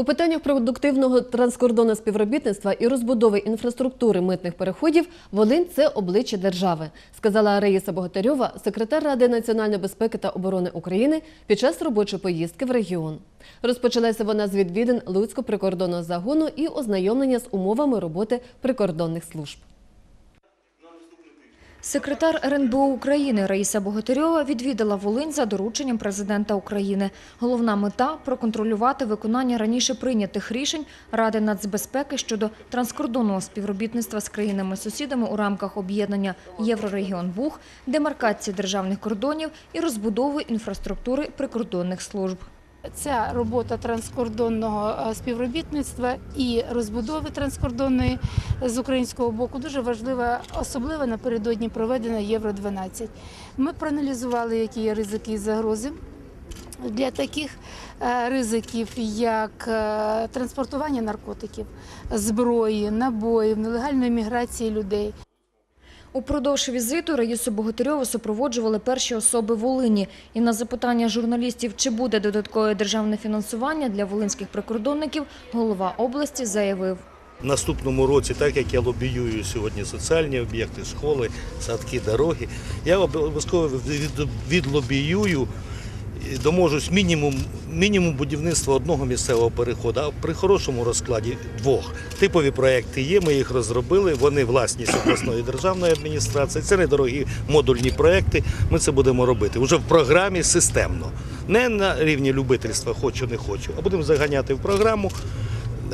У питаннях продуктивного транскордонного співробітництва і розбудови інфраструктури митних переходів Волинь – це обличчя держави, сказала Раїса Богатарьова, секретар Ради національної безпеки та оборони України під час робочої поїздки в регіон. Розпочалася вона з відвідин Луцького прикордонного загону і ознайомлення з умовами роботи прикордонних служб. Секретар РНБО України Раїса Богатирьова відвідала Волинь за дорученням президента України. Головна мета – проконтролювати виконання раніше прийнятих рішень Ради нацбезпеки щодо транскордонного співробітництва з країнами-сусідами у рамках об'єднання Єврорегіон БУХ, демаркації державних кордонів і розбудови інфраструктури прикордонних служб. Ця робота транскордонного е, співробітництва і розбудови транскордонної з українського боку дуже важлива, особливо напередодні проведення Євро 12 Ми проаналізували, які є ризики і загрози. Для таких е, ризиків, як е, транспортування наркотиків, зброї, набоїв, нелегальної міграції людей. Упродовж візиту Раїсу Богатирьову супроводжували перші особи Волині. І на запитання журналістів, чи буде додаткове державне фінансування для волинських прикордонників, голова області заявив. В наступному році, так як я лобіюю сьогодні соціальні об'єкти, школи, садки, дороги, я обов'язково від- відлобіюю доможусь мінімум, мінімум будівництва одного місцевого переходу, а при хорошому розкладі двох. Типові проекти є, ми їх розробили, вони власність обласної державної адміністрації. Це недорогі модульні проекти. Ми це будемо робити вже в програмі системно. Не на рівні любительства хочу, не хочу, а будемо заганяти в програму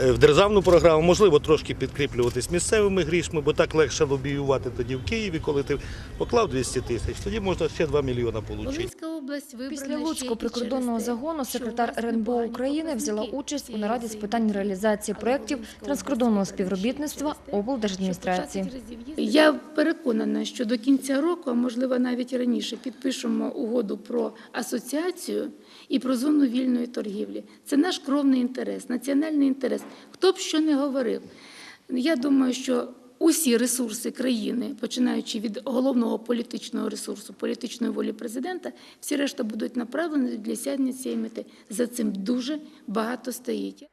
е, в державну програму, можливо, трошки підкріплюватись місцевими грішми, бо так легше лобіювати тоді в Києві, коли ти поклав 200 тисяч, тоді можна ще 2 мільйона отримати. Область вибрана Після Луцького прикордонного загону секретар РНБО України взяла участь у нараді з питань реалізації проєктів транскордонного співробітництва облдержадміністрації. по 20 разів їздили. Я переконана, що до кінця року, а можливо навіть раніше, підпишемо угоду про асоціацію і про зону вільної торгівлі. Це наш кровний інтерес, національний інтерес. Хто б що не говорив. Я думаю, що усі ресурси країни, починаючи від головного політичного ресурсу, політичної волі президента, всі решта будуть направлені для сягнення цієї мети. За цим дуже багато стоїть.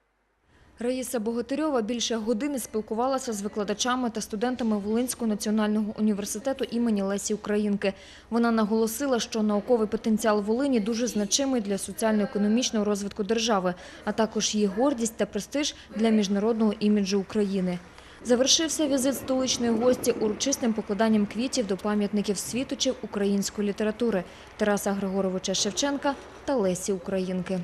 Раїса Богатирьова більше години спілкувалася з викладачами та студентами Волинського національного університету імені Лесі Українки. Вона наголосила, що науковий потенціал Волині дуже значимий для соціально-економічного розвитку держави, а також її гордість та престиж для міжнародного іміджу України. Завершився візит столичної гості урочистим покладанням квітів до пам'ятників світочів української літератури Тараса Григоровича Шевченка та Лесі Українки.